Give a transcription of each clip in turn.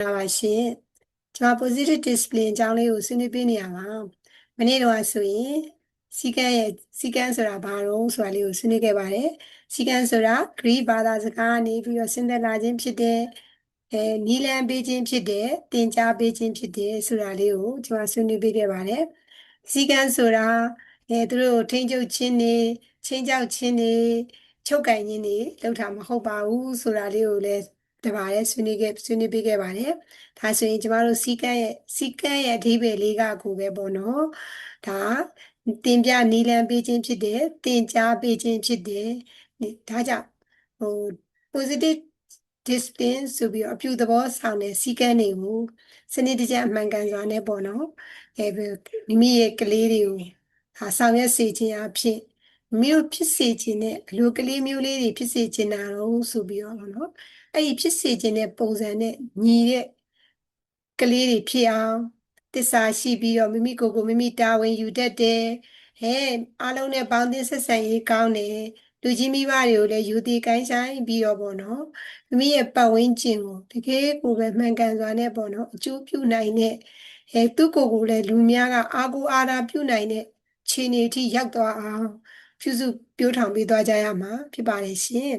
လာပါရှင်ကျွန်မ positive discipline အကြောင်းလေးကိုဆွေးနွေးပေးနေရမှာမနေ့တော့ဆိုရင်စီကံရဲ့စီကံဆိုတာဘာလို့ဆိုတာလေးကိုဆွေးနွေးခဲ့ပါတယ်စီကံဆိုတာ Greek ဘာသာစကားကနေပြီးတော့ဆင်းသက်လာခြင်းဖြစ်တဲ့အဲနီလန်ပေးခြင်းဖြစ်တဲ့တင် जा ပေးခြင်းဖြစ်တဲ့ဆိုတာလေးကိုကျွန်မဆွေးနွေးပေးခဲ့ပါတယ်စီကံဆိုတာအဲသူတို့ထိန်းချုပ်ခြင်းနေချင်းကြောက်ခြင်းနေချုပ်ကင်ခြင်းနေလောက်တာမဟုတ်ပါဘူးဆိုတာလေးကိုလည်း တပါးရဲ့ဆွေးနွေးခဲ့ဆွေးနွေးပေးခဲ့ပါတယ်။ဒါဆိုရင်ကျမတို့စီကံရဲ့စီကံရဲ့အဓိပ္ပာယ်လေးကကိုပဲပေါ့နော်။ဒါတင်ပြနီလန်ပေးခြင်းဖြစ်တယ်တင်ကြားပေးခြင်းဖြစ်တယ်။ဒါကြောင့်ဟို positive discipline ဆိုပြီးတော့အပြုသဘောဆောင်တဲ့စီကံတွေကိုစနစ်တကျအမှန်ကန်စွာနဲ့ပေါ့နော်။အဲမိမိရဲ့ကလေးတွေကိုဒါဆောင်ရွက်စေခြင်းအဖြစ်မြို့ဖြစ်စေခြင်းနဲ့အလိုကလေးမျိုးလေးတွေဖြစ်စေခြင်းတာတော့ဆိုပြီးတော့ပေါ့နော် အဲ့ဒီဖြစ်စေခြင်းတဲ့ပုံစံနဲ့ညီတဲ့ကလေးတွေဖြစ်အောင်တစ္ဆာရှိပြီးတော့မိမိကိုယ်ကိုမိမိတာဝန်ယူတတ်တယ်ဟဲ့အားလုံးနဲ့ပေါင်းသင်းဆက်ဆံရေးကောင်းတယ်လူကြီးမိဘတွေကိုလည်းယူတည်ကိုင်းဆိုင်ပြီးတော့ပေါ့နော်မိမိရဲ့ပတ်ဝန်းကျင်ကိုတကယ်ကိုပဲမှန်ကန်စွာနဲ့ပေါ့နော်အကျိုးပြုနိုင်တဲ့အဲသူ့ကိုယ်ကိုလည်းလူများကအားကိုးအားထားပြုနိုင်တဲ့ခြေနေအထိရောက်သွားအောင်ပြုစုပြောထောင်ပေးသွားကြရမှာဖြစ်ပါတယ်ရှင်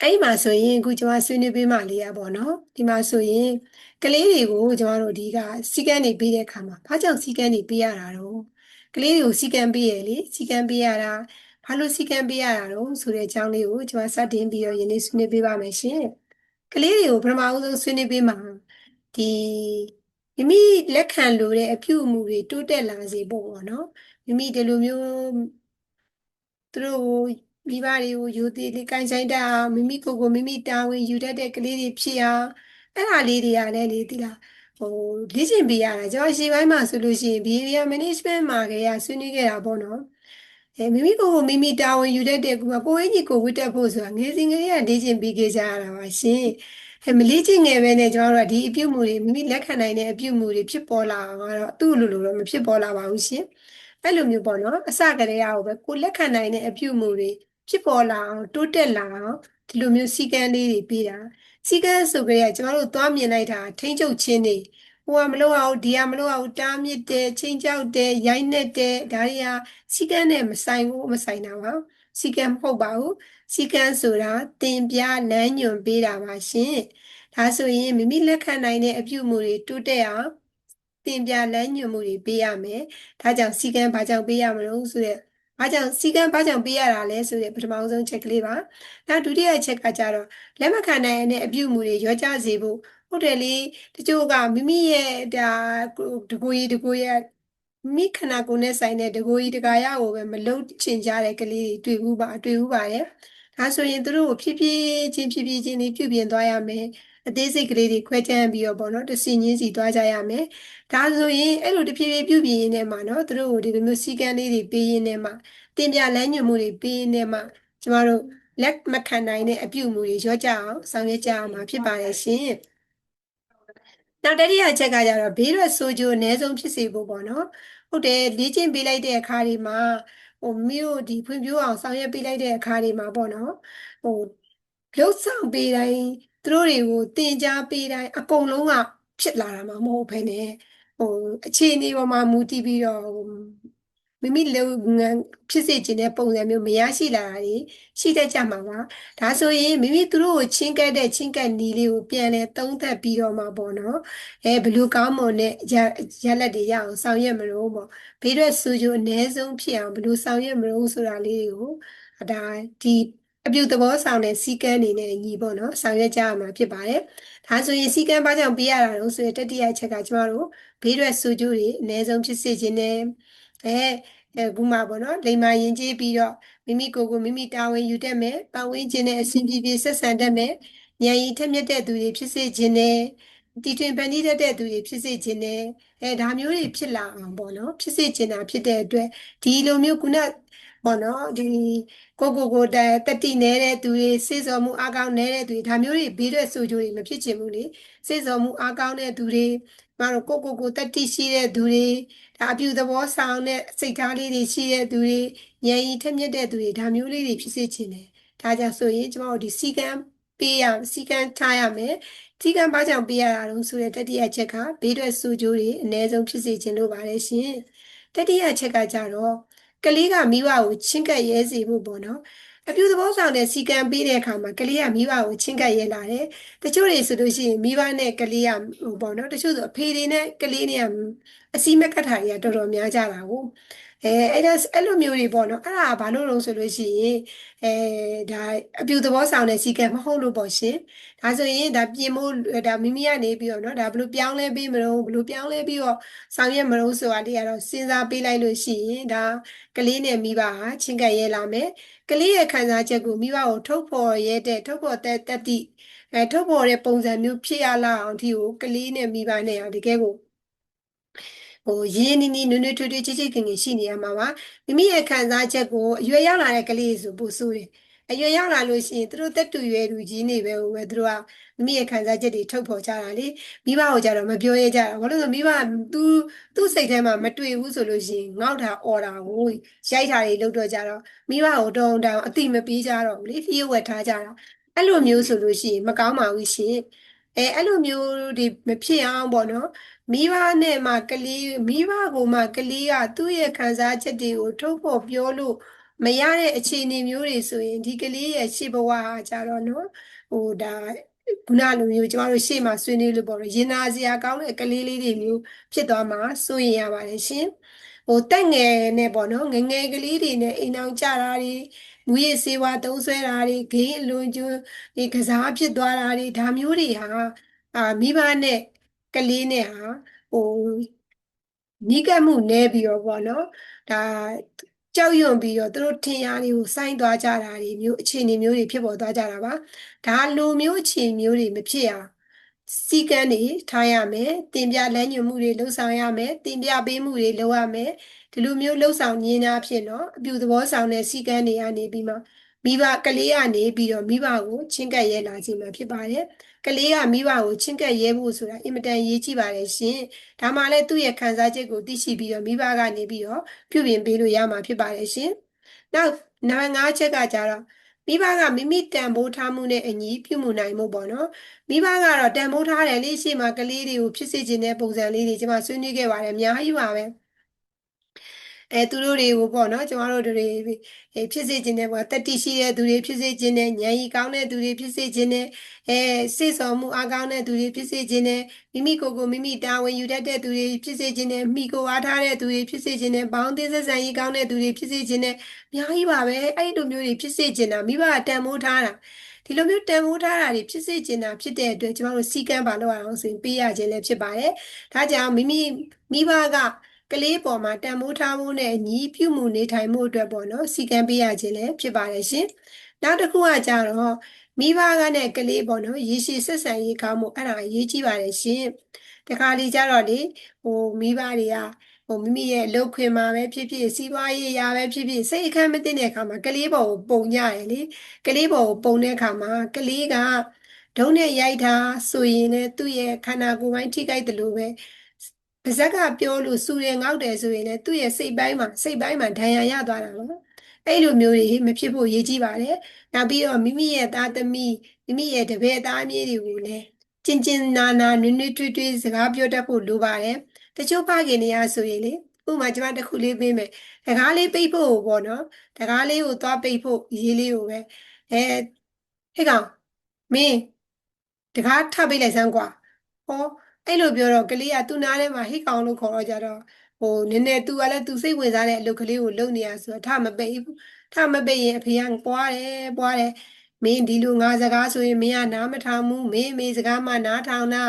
အဲ့ဒီမှာဆိုရင်အခုကျွန်မဆွေးနွေးပေးမှလေးရပါတော့ဒီမှာဆိုရင်ကလေးတွေကိုကျွန်တော်တို့ဒီကစီကံနေပေးတဲ့အခါမှာဘာကြောင့်စီကံနေပေးရတာတော့ကလေးတွေကိုစီကံပေးရလေစီကံပေးရတာဘာလို့စီကံပေးရတာတော့ဆိုတဲ့အကြောင်းလေးကိုကျွန်မစတင်ပြီးတော့ယနေ့ဆွေးနွေးပေးပါမယ်ရှင်ကလေးတွေကိုပထမဦးဆုံးဆွေးနွေးပေးမှာဒီမိမိလက်ခံလိုတဲ့အပြုအမူတွေတိုးတက်လာစေဖို့ပေါ့နော်မိမိဒီလိုမျိုးသူတို့ မိဘတွေကိုယူသေးလေးကိုင်းဆိုင်တတ်အောင်မိမိကိုယ်ကိုမိမိတာဝန်ယူတတ်တဲ့ကလေးတွေဖြစ်အောင်အဲ့ဒါလေးတွေကလည်းလေဒီလားဟိုလေ့ကျင့်ပေးရတာကျွန်တော်ရှေ့ပိုင်းမှာဆိုလို့ရှိရင် behavior management မှာကရဆွေးနွေးခဲ့တာပေါ့နော်အဲမိမိကိုယ်ကိုမိမိတာဝန်ယူတတ်တဲ့ကိုယ်ကိုယ်ကြီးကိုဝတ်တက်ဖို့ဆိုတာငယ်စဉ်ကလေးကလေ့ကျင့်ပေးခဲ့ကြရတာပါရှင်အဲမလေ့ကျင့်ငယ်ပဲနဲ့ကျွန်တော်တို့ကဒီအပြုမှုတွေမိမိလက်ခံနိုင်တဲ့အပြုမှုတွေဖြစ်ပေါ်လာအောင်ကတော့သူ့လိုလိုတော့မဖြစ်ပေါ်လာပါဘူးရှင်အဲ့လိုမျိုးပေါ့နော်အစကတည်းကပဲကိုလက်ခံနိုင်တဲ့အပြုမှုတွေ ဖြစ်ပေါ်လာအောင်တိုးတက်လာအောင်ဒီလိုမျိုးစီကံလေးတွေပေးတာစီကံဆိုကြရကျမတို့သွားမြင်လိုက်တာထိမ့်ချုပ်ခြင်းတွေဟိုကမလို့အောင်ဒီကမလို့အောင်တားမြစ်တယ်ချင်းကြောက်တယ်ရိုက်နှက်တယ်ဒါတွေကစီကံနဲ့မဆိုင်ဘူးမဆိုင်တာပါစီကံမဟုတ်ပါဘူးစီကံဆိုတာတင်ပြလမ်းညွှန်ပေးတာပါရှင်ဒါဆိုရင်မိမိလက်ခံနိုင်တဲ့အပြုအမူတွေတိုးတက်အောင်တင်ပြလမ်းညွှန်မှုတွေပေးရမယ်ဒါကြောင့်စီကံဘာကြောင့်ပေးရမလို့ဆိုတဲ့ ဘာကြောင့်စီကံဘာကြောင့်ပေးရတာလဲဆိုတဲ့ပထမဆုံးချက်ကလေးပါနောက်ဒုတိယချက်ကကြတော့လက်မခံနိုင်တဲ့အပြုအမူတွေရောကြစေဖို့ဟုတ်တယ်လေတချို့ကမိမိရဲ့ဒါတကူကြီးတကူရဲ့မိခန္ဓာကိုယ်နဲ့ဆိုင်တဲ့တကူကြီးတကာရကိုပဲမလုံချင်ကြတဲ့ကလေးတွေတွေ့ဘူးပါတွေ့ဘူးပါတယ်ဒါဆိုရင်တို့ကိုဖြည်းဖြည်းချင်းဖြည်းဖြည်းချင်းလေးပြုပြင်သွားရမယ် အသေးစိတ်ကလေးတွေခွဲခြမ်းပြီးတော့ပေါ့နော်တစီချင်းစီသွားကြရမယ်ဒါဆိုရင်အဲ့လိုတဖြည်းဖြည်းပြုပြင်ရင်းနဲ့မှာနော်သူတို့ကိုဒီလိုမျိုးစီကံလေးတွေပေးရင်းနဲ့မှာတင်ပြလမ်းညွှန်မှုတွေပေးရင်းနဲ့မှာကျမတို့လက်မခံနိုင်တဲ့အပြုအမူတွေရောကြအောင်ဆောင်ရွက်ကြအောင်မှာဖြစ်ပါတယ်ရှင်နောက်တတိယအချက်ကကြတော့ဘေးရွက်ဆိုးကျိုးအ ਨੇ ဆုံးဖြစ်စေဖို့ပေါ့နော်ဟုတ်တယ်လေ့ကျင့်ပေးလိုက်တဲ့အခါတွေမှာဟိုမြို့ဒီဖွံ့ဖြိုးအောင်ဆောင်ရွက်ပေးလိုက်တဲ့အခါတွေမှာပေါ့နော်ဟိုလှုပ်ဆောင်ပေးတိုင်း သူတို့တွေကိုတင် जा ပေးတိုင်းအကုန်လုံးကဖြစ်လာတာမှမဟုတ်ဘဲနဲ့ဟိုအခြေအနေပေါ်မှာမူတည်ပြီးတော့မိမိလုပ်ငန်းဖြစ်စေခြင်းတဲ့ပုံစံမျိုးမရရှိလာတာတွေရှိတတ်ကြမှာပါဒါဆိုရင်မိမိသူတို့ကိုချင်းကပ်တဲ့ချင်းကပ်နီးလေးကိုပြန်လဲသုံးသပ်ပြီးတော့မှပေါ့နော်အဲဘလူးကောင်းမွန်တဲ့ရလက်တွေရအောင်ဆောင်ရွက်မလို့ပေါ့ဘေးရွက်စူးကျိုးအ ਨੇ ဆုံးဖြစ်အောင်ဘလူးဆောင်ရွက်မလို့ဆိုတာလေးတွေကိုဒါဒီ အပြုသဘောဆောင်တဲ့စီကံအနေနဲ့ညီပေါ့နော်ဆောင်ရွက်ကြရမှာဖြစ်ပါတယ်။ဒါဆိုရင်စီကံဘာကြောင့်ပေးရတာလို့ဆိုရင်တတိယချက်ကကျမတို့ဘေးရွက်စူးကျိုးတွေအ ਨੇ ဆုံးဖြစ်စေခြင်းနဲ့အဲအခုမှပေါ့နော်လိမ္မာရင်ကျေးပြီးတော့မိမိကိုယ်ကိုမိမိတာဝန်ယူတတ်မယ်ပတ်ဝန်းကျင်နဲ့အစဉ်ပြေပြေဆက်ဆံတတ်မယ်ဉာဏ်ရည်ထက်မြက်တဲ့သူတွေဖြစ်စေခြင်းနဲ့တီထွင်ပန်တီးတတ်တဲ့သူတွေဖြစ်စေခြင်းနဲ့အဲဒါမျိုးတွေဖြစ်လာအောင်ပေါ့နော်ဖြစ်စေခြင်းတာဖြစ်တဲ့အတွက်ဒီလိုမျိုးခုန ပေါ့နော်ဒီကိုကိုကိုတတတိနေတဲ့သူတွေစေစော်မှုအကောင်းနေတဲ့သူတွေဒါမျိုးတွေဘေးရွက်ဆိုကြိုတွေမဖြစ်ချင်ဘူးလေစေစော်မှုအကောင်းတဲ့သူတွေမတို့ကိုကိုကိုတတိရှိတဲ့သူတွေဒါအပြုသဘောဆောင်တဲ့စိတ်ထားလေးတွေရှိတဲ့သူတွေဉာဏ်ရည်ထက်မြက်တဲ့သူတွေဒါမျိုးလေးတွေဖြစ်စေချင်တယ်ဒါကြောင့်ဆိုရင်ကျမတို့ဒီစီကံပေးရစီကံထားရမယ်စီကံဘာကြောင့်ပေးရတာတုံးဆိုတဲ့တတိယချက်ကဘေးထွက်စူးကျိုးတွေအ ਨੇ ဆုံးဖြစ်စေခြင်းလို့ပါတယ်ရှင်တတိယချက်ကကြတော့ ကလေးကမိဘကိုချင်းကပ်ရဲစေဖို့ပေါ့နော်အပြုသဘောဆောင်တဲ့စီကံပေးတဲ့အခါမှာကလေးကမိဘကိုချင်းကပ်ရဲလာတယ်တချို့တွေဆိုလို့ရှိရင်မိဘနဲ့ကလေးကဟိုပေါ့နော်တချို့ဆိုအဖေတွေနဲ့ကလေးတွေကအစီမကတ်တာတွေကတော်တော်များကြတာကို အဲအဲ့ဒါအဲ့လိုမျိုးတွေပေါ့နော်အဲ့ဒါဘာလို့လဲဆိုလို့ရှိရင်အဲဒါအပြူသဘောဆောင်တဲ့စီကံမဟုတ်လို့ပေါ့ရှင်ဒါဆိုရင်ဒါပြင်မို့ဒါမိမိကနေပြီးတော့နော်ဒါဘလို့ပြောင်းလဲပြီးမလို့ဘလို့ပြောင်းလဲပြီးတော့ဆောင်ရွက်မလို့ဆိုတာတွေကတော့စဉ်းစားပေးလိုက်လို့ရှိရင်ဒါကလေးနဲ့မိဘဟာချင်းကပ်ရဲလာမယ်ကလေးရဲ့ခံစားချက်ကိုမိဘကိုထုတ်ဖော်ရဲတဲ့ထုတ်ဖော်တဲ့တတိအဲထုတ်ဖော်တဲ့ပုံစံမျိုးဖြစ်ရလာအောင်ဒီကိုကလေးနဲ့မိဘနဲ့အောင်တကယ်ကို ဟိုရင်းနီးနီးနွေ့နွေ့ထွေးထွေးချစ်ချစ်ခင်ခင်ရှိနေရမှာပါမိမိရဲ့ခံစားချက်ကိုအရွယ်ရောက်လာတဲ့ကလေးဆိုပို့ဆိုးတယ်အရွယ်ရောက်လာလို့ရှိရင်သူတို့တက်တူရွယ်လူကြီးနေပဲဟိုပဲသူတို့ကမိမိရဲ့ခံစားချက်တွေထုတ်ဖော်ကြတာလေမိဘကိုကြတော့မပြောရဲကြတာဘာလို့လဲဆိုမိဘသူသူ့စိတ်ထဲမှာမတွေ့ဘူးဆိုလို့ရှိရင်ငေါက်တာអော်တာကိုရိုက်တာတွေလုပ်တော့ကြတော့မိဘကိုတောင်းတောင်းအတိမပေးကြတော့ဘူးလေဖီးဝက်ထားကြတာအဲ့လိုမျိုးဆိုလို့ရှိရင်မကောင်းပါဘူးရှင် အဲအဲ့လိုမျိုးတွေမဖြစ်အောင်ပေါ့နော်မိဘနဲ့မှကလေးမိဘကိုမှကလေးကသူ့ရဲ့ခံစားချက်တွေကိုထုတ်ဖော်ပြောလို့မရတဲ့အခြေအနေမျိုးတွေဆိုရင်ဒီကလေးရဲ့ရှေ့ဘဝဟာကြတော့နော်ဟိုဒါခုနလိုမျိုးကျမတို့ရှေ့မှာဆွေးနွေးလို့ပေါ့နော်ရင်နာစရာကောင်းတဲ့ကလေးလေးတွေမျိုးဖြစ်သွားမှာစိုးရင်ရပါတယ်ရှင်ဟိုတက်ငယ်နဲ့ပေါ့နော်ငငယ်ကလေးတွေနဲ့အိမ်အောင်ကြတာတွေ မူရစေဝါသုံးဆွဲတာတွေဂိမ်းအလွန်ကျွန်းဒီကစားဖြစ်သွားတာတွေဒါမျိုးတွေဟာအာမိဘနဲ့ကလေးနဲ့ဟာဟိုနီးကပ်မှုနည်းပြီးတော့ပေါ့နော်ဒါကြောက်ရွံ့ပြီးတော့သူတို့ထင်ရတွေကိုစိုင်းသွားကြတာတွေမျိုးအခြေအနေမျိုးတွေဖြစ်ပေါ်သွားကြတာပါဒါလိုမျိုးအခြေအနေမျိုးတွေမဖြစ်အောင် စီကံတွေထားရမယ်တင်ပြလမ်းညွှန်မှုတွေလှုပ်ဆောင်ရမယ်တင်ပြပေးမှုတွေလုပ်ရမယ်ဒီလိုမျိုးလှုပ်ဆောင်ရင်းသားဖြစ်တော့အပြူသဘောဆောင်တဲ့စီကံတွေကနေပြီးမှမိဘကလေးကနေပြီးတော့မိဘကိုချင်းကပ်ရဲလာခြင်းမှာဖြစ်ပါတယ်ကလေးကမိဘကိုချင်းကပ်ရဲဖို့ဆိုတာအင်မတန်ရေးကြည့်ပါတယ်ရှင်ဒါမှလည်းသူ့ရဲ့ခံစားချက်ကိုသိရှိပြီးတော့မိဘကနေပြီးတော့ပြုပြင်ပေးလို့ရမှာဖြစ်ပါတယ်ရှင်နောက်နံပါတ်5ချက်ကကြတော့ မိဘကမိမိတန်ဖိုးထားမှုနဲ့အညီပြုမှုနိုင်မှုပေါ့နော်မိဘကတော့တန်ဖိုးထားတယ်လေးရှိမှကလေးတွေကိုဖြစ်စေခြင်းတဲ့ပုံစံလေးတွေကျွန်မဆွေးနွေးခဲ့ပါတယ်အများကြီးပါပဲ အဲသူတို့တွေကိုပေါ့နော်ကျမတို့တွေဖြစ်စေခြင်းနဲ့ပေါ့တတိရှိတဲ့သူတွေဖြစ်စေခြင်းနဲ့ဉာဏ်ရည်ကောင်းတဲ့သူတွေဖြစ်စေခြင်းနဲ့အဲစိတ်ဆော်မှုအားကောင်းတဲ့သူတွေဖြစ်စေခြင်းနဲ့မိမိကိုယ်ကိုမိမိတာဝန်ယူတတ်တဲ့သူတွေဖြစ်စေခြင်းနဲ့မိကိုအားထားတဲ့သူတွေဖြစ်စေခြင်းနဲ့ဘောင်းသေးဆက်ဆံရေးကောင်းတဲ့သူတွေဖြစ်စေခြင်းနဲ့အများကြီးပါပဲအဲ့ဒီလိုမျိုးတွေဖြစ်စေခြင်းတာမိဘကတန်ဖိုးထားတာဒီလိုမျိုးတန်ဖိုးထားတာတွေဖြစ်စေချင်တာဖြစ်တဲ့အတွက်ကျမတို့စီကံပါလို့အောင်ဆိုရင်ပေးရခြင်းလည်းဖြစ်ပါတယ်။ဒါကြောင့်မိမိမိဘက ကလေးပေါ်မှာတန်ဖိုးထားမှုနဲ့ညီပြုမှုနေထိုင်မှုအတွက်ပေါ့နော်စီကံပေးရခြင်းလည်းဖြစ်ပါတယ်ရှင်နောက်တစ်ခုကကြတော့မိဘကနဲ့ကလေးပေါ့နော်ရေရှည်ဆက်ဆံရေးကောင်းမှုအဲ့ဒါအရေးကြီးပါတယ်ရှင်တခါလေကြတော့လေဟိုမိဘတွေကဟိုမိမိရဲ့လှုပ်ခွင်မှာပဲဖြစ်ဖြစ်စီးပွားရေးရာပဲဖြစ်ဖြစ်စိတ်အခမ်းမသိတဲ့အခါမှာကလေးပေါ်ကိုပုံကြရလေကလေးပေါ်ကိုပုံတဲ့အခါမှာကလေးကဒုံးနဲ့ရိုက်တာဆိုရင်လည်းသူ့ရဲ့ခန္ဓာကိုယ်ပိုင်းထိခိုက်တယ်လို့ပဲ ပါဇက်ကပြောလို့စူတယ်ငေါက်တယ်ဆိုရင်လည်းသူ့ရဲ့စိတ်ပိုင်းမှာစိတ်ပိုင်းမှာဒဏ်ရာရသွားတာပေါ့အဲ့လိုမျိုးတွေမဖြစ်ဖို့ရည်ကြီးပါတယ်နောက်ပြီးတော့မိမိရဲ့သားသမီးမိမိရဲ့တပည့်သားအမြေးတွေကိုလည်းကျင်ကျင်နာနာနွေ့နွေ့ထွေးထွေးစကားပြောတတ်ဖို့လိုပါတယ်တချို့ဖခင်တွေကဆိုရင်လေဥပမာကျွန်မတစ်ခုလေးပေးမယ်တကားလေးပိတ်ဖို့ပေါ့နော်တကားလေးကိုသွားပိတ်ဖို့ရေးလေးကိုပဲအဲဟဲ့ကောင်မင်းတကားထပိတ်လိုက်စမ်းကွာဟော အဲ့လိုပြောတော့ကလေးကသူ့နားထဲမှာဟိကောင်လို့ခေါ်တော့ကြတော့ဟိုနည်းနည်းသူကလည်းသူစိတ်ဝင်စားတဲ့အလုပ်ကလေးကိုလုပ်နေရဆိုတော့ထမပိတ်ဘူးထမပိတ်ရင်အဖေကပွားတယ်ပွားတယ်မင်းဒီလိုငါစကားဆိုရင်မင်းကနားမထောင်ဘူးမင်းမေစကားမှနားထောင်တာ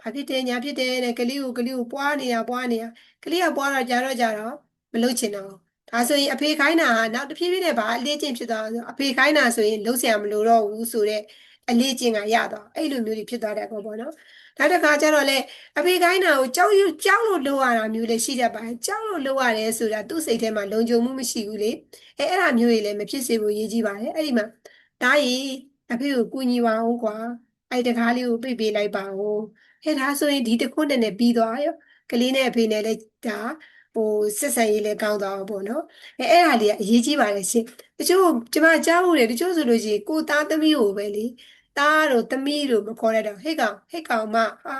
ဘာဖြစ်တယ်ညာဖြစ်တယ်တဲ့ကလေးကိုကလေးကိုပွားနေတာပွားနေတာကလေးကပွားတော့ကြာတော့ကြာတော့မလုပ်ချင်တော့ဒါဆိုရင်အဖေခိုင်းတာဟာနောက်တစ်ဖြည်းဖြည်းနဲ့ဗာအလေးချင်းဖြစ်သွားဆိုအဖေခိုင်းတာဆိုရင်လုံးဆရာမလိုတော့ဘူးဆိုတော့အလေးချင်းကရတော့အဲ့လိုမျိုးတွေဖြစ်သွားတဲ့ကောပေါ့နော် နောက်တစ်ခါကျတော့လေအဖေခိုင်းတာကိုကြောက်ကြောက်လို့လုပ်ရတာမျိုးလည်းရှိတတ်ပါတယ်ကြောက်လို့လုပ်ရတယ်ဆိုတာသူ့စိတ်ထဲမှာလုံခြုံမှုမရှိဘူးလေအဲအဲ့ဒါမျိုးတွေလည်းမဖြစ်စေဖို့ရည်ကြီးပါတယ်အဲ့ဒီမှာဒါရီအဖေကိုကူညီပါအောင်ကွာအဲ့တကားလေးကိုပိတ်ပေးလိုက်ပါဦးဟဲ့ဒါဆိုရင်ဒီတခွန်းတည်းနဲ့ပြီးသွားရောကလေးနဲ့အဖေနဲ့လည်းဒါဟိုဆက်ဆံရေးလည်းကောင်းသွားပေါ့နော်အဲအဲ့ဒါလေးကအရေးကြီးပါတယ်ရှင်တချို့ကျမကြားဖို့တယ်တချို့ဆိုလို့ရှိရင်ကိုသားသမီးကိုပဲလေ သားတို့သမီးတို့မခေါ်ရတော့ဟဲ့ကောင်ဟဲ့ကောင်မဟာ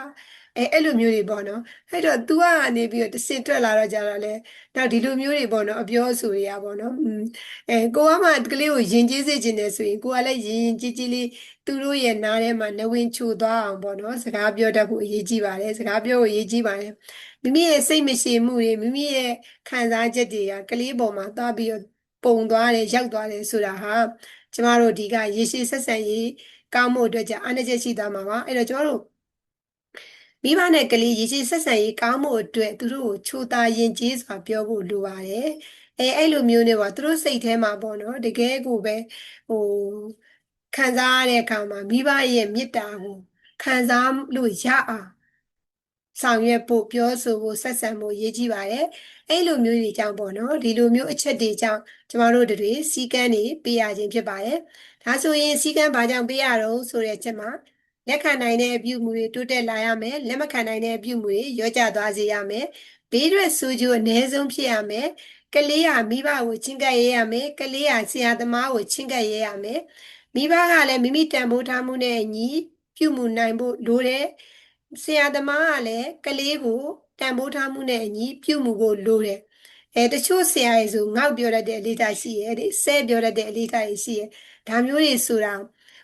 အဲအဲ့လိုမျိုးတွေပေါ့နော်အဲ့တော့ तू ကနေပြီးတော့တစင်ထွက်လာတော့ကြတော့လေနောက်ဒီလိုမျိုးတွေပေါ့နော်အပြောအဆိုတွေကပေါ့နော်อืมအဲကိုကမှကလေးကိုယဉ်ကျေးစေခြင်းနဲ့ဆိုရင်ကိုကလည်းယဉ်ယဉ်ကျေးကျေးလေးသူတို့ရဲ့နားထဲမှာနဝင်ချိုသွားအောင်ပေါ့နော်စကားပြောတတ်ဖို့အရေးကြီးပါတယ်စကားပြောဖို့အရေးကြီးပါတယ်မိမိရဲ့စိတ်မရှိမှုတွေမိမိရဲ့ခံစားချက်တွေကကလေးပေါ်မှာသွားပြီးတော့ပုံသွားတယ်ရောက်သွားတယ်ဆိုတာဟာကျမတို့ဒီကရေရှည်ဆက်ဆံရေး ကောင်းမှုအတွက်じゃအားနည်းချက်ရှိသွားမှာပါအဲ့တော့ကျမတို့မိဘနဲ့ကလေးရေရှည်ဆက်ဆံရေးကောင်းမှုအတွက်သူတို့ကိုချိုးသားရင်ကျေးစွာပြောဖို့လိုပါတယ်အဲအဲ့လိုမျိုးနဲ့ပါသူတို့စိတ်ထဲမှာပေါ့နော်တကယ်ကိုပဲဟိုခံစားရတဲ့အခါမှာမိဘရဲ့မေတ္တာကိုခံစားလို့ရအောင် ဆောင်ရွက်ဖို့ပြောဆိုဖို့ဆက်ဆံဖို့ရည်ကြီးပါတယ်အဲ့လိုမျိုးတွေကြောင့်ပေါ့နော်ဒီလိုမျိုးအချက်တွေကြောင့်ကျမတို့တွေစီကန်းတွေပေးရခြင်းဖြစ်ပါတယ်ဒါဆိုရင်စီကန်းဘာကြောင့်ပေးရတော့ဆိုတဲ့အချက်မှာလက်ခံနိုင်တဲ့အပြုမှုတွေတိုးတက်လာရမယ်လက်မခံနိုင်တဲ့အပြုမှုတွေရောကျသွားစေရမယ်ဘေးရွက်ဆိုးကျိုးအ ਨੇ ဆုံးဖြစ်ရမယ်ကလေးဟာမိဘကိုချင်းကပ်ရဲရမယ်ကလေးဟာဆရာသမားကိုချင်းကပ်ရဲရမယ်မိဘကလည်းမိမိတန်ဖိုးထားမှုနဲ့အညီပြုမှုနိုင်ဖို့လိုတယ် ဆရာသမားကလည်းကလေးကိုတန်ဖိုးထားမှုနဲ့အညီပြုမှုဖို့လိုတယ်အဲတချို့ဆရာတွေဆိုငေါက်ပြောတတ်တဲ့အလေးထားရှိရဲ့တဲ့ဆဲပြောတတ်တဲ့အလေးထားရှိရဲ့ဒါမျိုးတွေဆိုတာ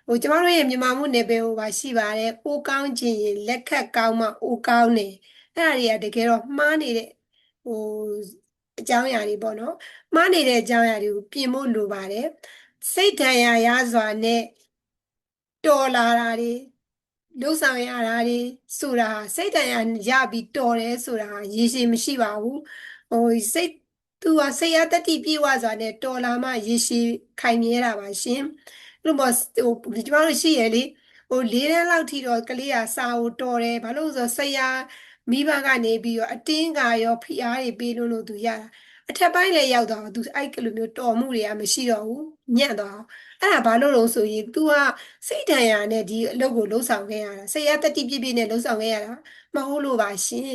ဟိုကျမတို့ရဲ့မြန်မာမှုနယ်ပယ်ဟိုပါရှိပါတယ်။အိုးကောင်းခြင်းရင်လက်ခတ်ကောင်းမှအိုးကောင်းတယ်။အဲ့ဒါတွေကတကယ်တော့မှားနေတဲ့ဟိုအကြောင်းအရာတွေပေါ့နော်။မှားနေတဲ့အကြောင်းအရာတွေကိုပြင်ဖို့လိုပါတယ်။စိတ်ဓာတ်ရရစွာနဲ့တော်လာတာတွေ လှုပ်ဆောင်ရတာတွေဆိုတာစိတ်ဓာတ်ရရပြီးတော်တယ်ဆိုတာရေရှည်မရှိပါဘူး။ဟိုစိတ်သူကစိတ်ရတတိပြေဝစွာနဲ့တော်လာမှရေရှည်ခိုင်မြဲတာပါရှင်။လို့ပေါ့ဟိုကျမတို့ရှိရလေဟို၄တန်းလောက်ထိတော့ကလေးကစာကိုတော်တယ်ဘာလို့ဆိုဆရာမိဘကနေပြီးတော့အတင်းကရောဖိအားတွေပေးလို့လို့သူရတာ အထက်ပိုင်းလည်းရောက်တော့သူအဲ့ကလိုမျိုးတော်မှုတွေကမရှိတော့ဘူးညံ့တော့အဲ့ဒါဘာလို့လို့ဆိုရင် तू ကစိတ်တန်ရာနဲ့ဒီအလုပ်ကိုလှုပ်ဆောင်ခဲ့ရတာဆရာတတိပြည့်ပြည့်နဲ့လှုပ်ဆောင်ခဲ့ရတာမဟုတ်လို့ပါရှင်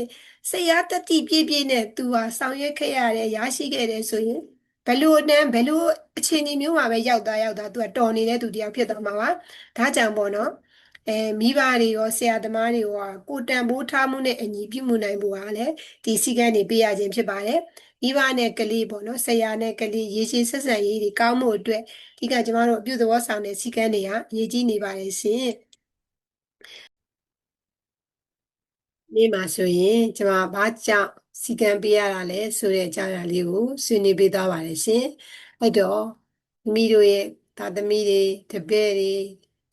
ဆရာတတိပြည့်ပြည့်နဲ့ तू ဟာဆောင်ရွက်ခဲ့ရတယ်ရရှိခဲ့တယ်ဆိုရင်ဘယ်လိုအတန်းဘယ်လိုအခြေအနေမျိုးမှာပဲရောက်သွားရောက်သွားသူကတော်နေတဲ့သူတယောက်ဖြစ်သွားမှာပါဒါကြောင့်ပေါ့နော် အဲမိဘတွေရောဆရာသမားတွေရောကိုတန်ဖိုးထားမှုနဲ့အညီပြုမှုနိုင်ဖို့ကလည်းဒီစည်းကမ်းတွေပေးရခြင်းဖြစ်ပါတယ်မိဘနဲ့ကလေးပေါ့နော်ဆရာနဲ့ကလေးရေရှည်ဆက်ဆံရေးတွေကောင်းမှုအတွက်ဒီကကျမတို့အပြုသဘောဆောင်တဲ့စည်းကမ်းတွေကအရေးကြီးနေပါတယ်ရှင်နေ့မှာဆိုရင်ကျမဘာကြောင့်စီကံပေးရတာလဲဆိုတဲ့အကြောင်းအရာလေးကိုဆွေးနွေးပေးသွားပါတယ်ရှင်အဲ့တော့မိတို့ရဲ့သားသမီးတွေတပည့်တွေ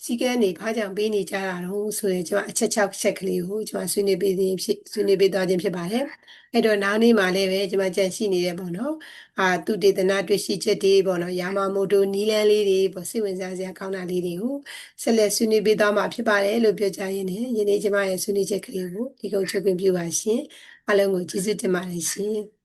စီကံတွေဘာကြောင့်ပေးနေကြတာတော့ဆိုရင်ကျွန်မအချက်၆ချက်ကလေးကိုကျွန်မဆွေးနွေးပေးခြင်းဖြစ်ဆွေးနွေးပေးသွားခြင်းဖြစ်ပါတယ်အဲ့တော့နောက်နေ့မှာလည်းပဲကျွန်မကြံရှိနေတယ်ပေါ့နော်အာသူတေသနာတွေ့ရှိချက်တွေပေါ့နော်ယာမမိုတိုနီလန်းလေးတွေပေါ့စိတ်ဝင်စားစရာကောင်းတာလေးတွေကိုဆက်လက်ဆွေးနွေးပေးသွားမှာဖြစ်ပါတယ်လို့ပြောကြရင်းနဲ့ယနေ့ကျွန်မရဲ့ဆွေးနွေးချက်ကလေးကိုဒီကုန်းချုပ်ခွင့်ပြုပါရှင်အားလုံးကိုကျေးဇူးတင်ပါတယ်ရှင်